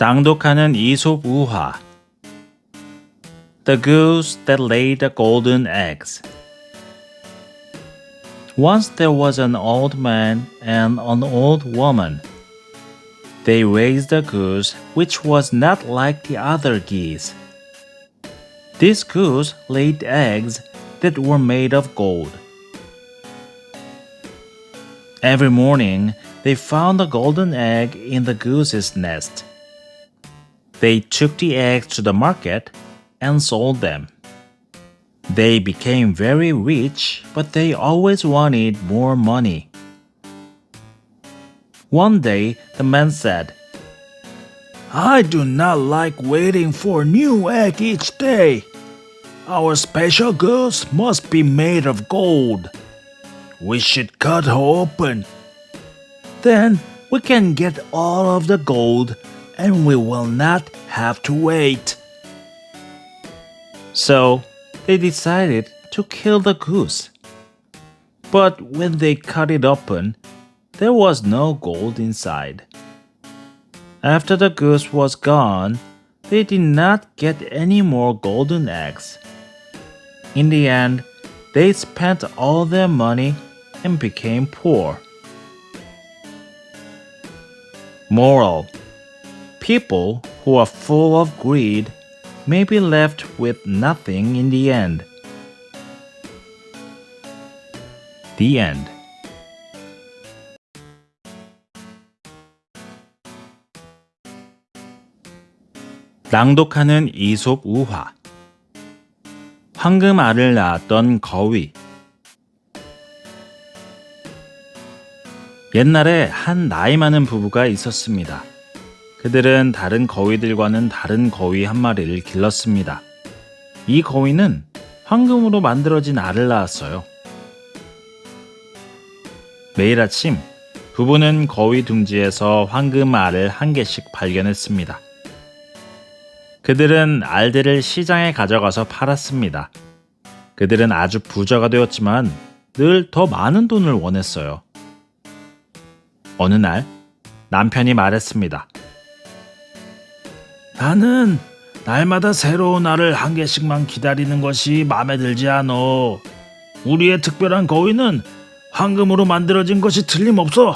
낭독하는 이솝 우화 The Goose That Laid the Golden Eggs Once there was an old man and an old woman. They raised a goose which was not like the other geese. This goose laid eggs that were made of gold. Every morning, they found a golden egg in the goose's nest. They took the eggs to the market and sold them. They became very rich, but they always wanted more money. One day, the man said, I do not like waiting for a new egg each day. Our special goose must be made of gold. We should cut her open. Then we can get all of the gold and we will not have to wait. So they decided to kill the goose. But when they cut it open, there was no gold inside. After the goose was gone, they did not get any more golden eggs. In the end, they spent all their money and became poor. Moral People who are full of greed may be left with nothing in the end. The end. 낭독하는 이솝 우화 황금 알을 낳았던 거위 옛날에 한 나이 많은 부부가 있었습니다. 그들은 다른 거위들과는 다른 거위 한 마리를 길렀습니다. 이 거위는 황금으로 만들어진 알을 낳았어요. 매일 아침 부부는 거위 둥지에서 황금 알을 한 개씩 발견했습니다. 그들은 알들을 시장에 가져가서 팔았습니다. 그들은 아주 부자가 되었지만 늘 더 많은 돈을 원했어요. 어느 날 남편이 말했습니다. 나는 날마다 새로운 알을 한 개씩만 기다리는 것이 마음에 들지 않어. 우리의 특별한 거위는 황금으로 만들어진 것이 틀림없어.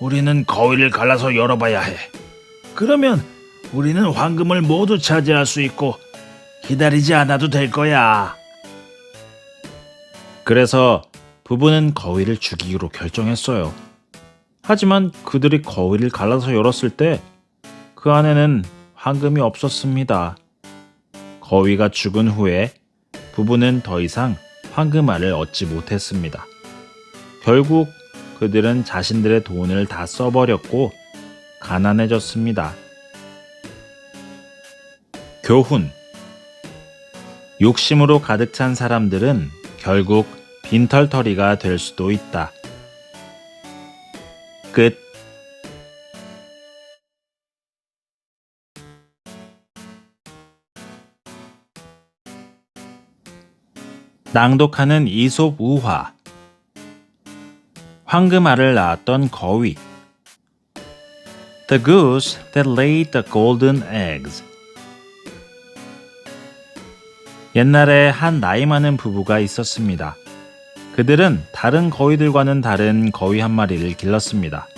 우리는 거위를 갈라서 열어봐야 해. 그러면 우리는 황금을 모두 차지할 수 있고 기다리지 않아도 될 거야. 그래서 부부는 거위를 죽이기로 결정했어요. 하지만 그들이 거위를 갈라서 열었을 때 그 안에는 황금이 없었습니다. 거위가 죽은 후에 부부는 더 이상 황금알을 얻지 못했습니다. 결국 그들은 자신들의 돈을 다 써버렸고 가난해졌습니다. 교훈 욕심으로 가득 찬 사람들은 결국 빈털터리가 될 수도 있다. 끝 낭독하는 이솝 우화 황금알을 낳았던 거위 The goose that laid the golden eggs 옛날에 한 나이 많은 부부가 있었습니다. 그들은 다른 거위들과는 다른 거위 한 마리를 길렀습니다.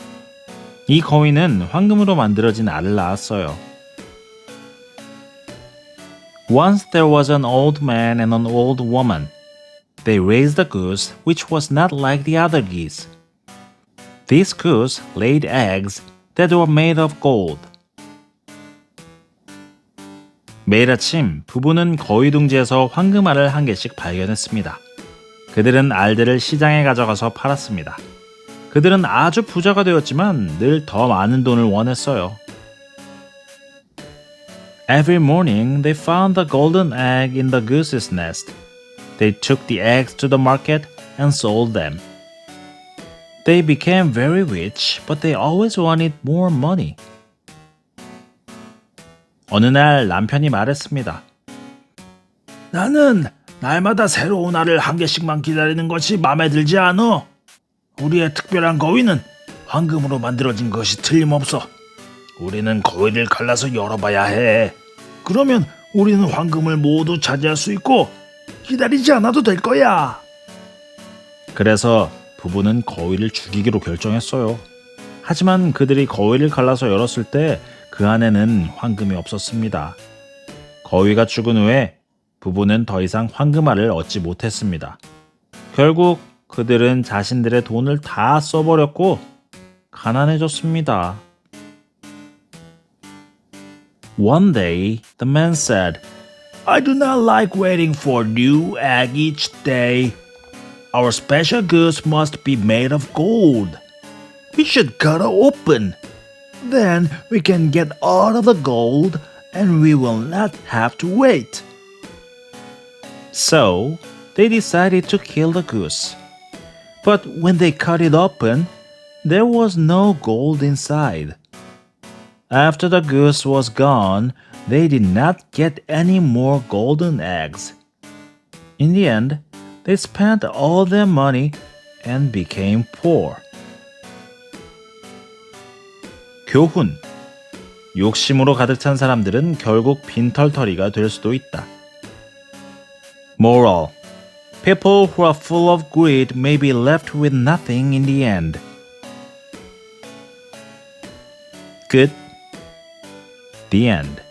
이 거위는 황금으로 만들어진 알을 낳았어요. Once there was an old man and an old woman. They raised a goose which was not like the other geese. This goose laid eggs that were made of gold. 매일 아침 부부는 거위 둥지에서 황금알을 한 개씩 발견했습니다. 그들은 알들을 시장에 가져가서 팔았습니다. 그들은 아주 부자가 되었지만 늘 더 많은 돈을 원했어요. Every morning they found a golden egg in the goose's nest. They took the eggs to the market and sold them. They became very rich, but they always wanted more money. 어느 날 남편이 말했습니다. 나는 날마다 새로운 알을 한 개씩만 기다리는 것이 마음에 들지 않어. 우리의 특별한 거위는 황금으로 만들어진 것이 틀림없어. 우리는 거위를 갈라서 열어봐야 해. 그러면 우리는 황금을 모두 차지할 수 있고 기다리지 않아도 될 거야. 그래서 부부는 거위를 죽이기로 결정했어요. 하지만 그들이 거위를 갈라서 열었을 때 그 안에는 황금이 없었습니다. 거위가 죽은 후에 부부는 더 이상 황금알을 얻지 못했습니다. 결국 그들은 자신들의 돈을 다 써버렸고 가난해졌습니다. One day, the man said, I do not like waiting for new egg each day. Our special goods must be made of gold. We should cut it open. Then we can get all of the gold and we will not have to wait. So they decided to kill the goose. But when they cut it open, there was no gold inside. After the goose was gone, they did not get any more golden eggs. In the end, they spent all their money and became poor. 교훈. 욕심으로 가득 찬 사람들은 결국 빈털터리가 될 수도 있다. Moral. People who are full of greed may be left with nothing in the end. 끝. The end.